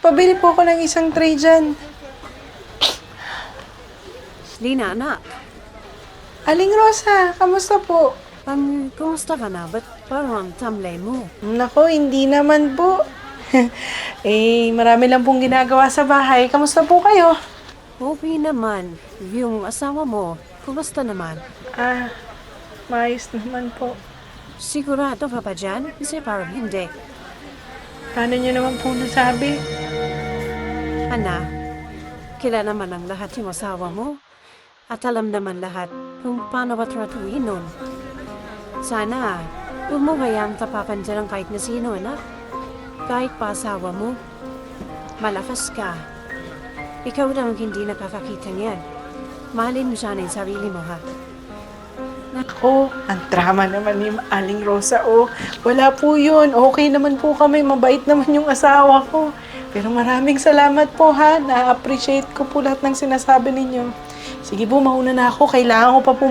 Pabili po ako ng isang tray dyan. Lina, anak. Aling Rosa, kamusta po? Um, kumusta ka na? Ba't parang ang tamlay mo? Nako, hindi naman po. eh, marami lang pong ginagawa sa bahay. Kamusta po kayo? Okay naman. Yung asawa mo, kumusta naman? Ah, maayos naman po. Sigurado ka ba dyan? Kasi parang hindi. Paano niyo naman po nasabi? Ana, kilala naman ang lahat yung asawa mo. At alam naman lahat kung paano ba tratuin nun. Sana, hayang tapakan dyan ang kahit na sino, anak. Kahit pa asawa mo. Malakas ka. Ikaw lang ang hindi nakakakita niyan. Mahalin mo sana yung sarili mo, ha? Ako, ang drama naman ni Aling Rosa. Oh, wala po yun. Okay naman po kami. Mabait naman yung asawa ko. Pero maraming salamat po ha. Na-appreciate ko po lahat ng sinasabi ninyo. Sige po, mauna na ako. Kailangan ko pa po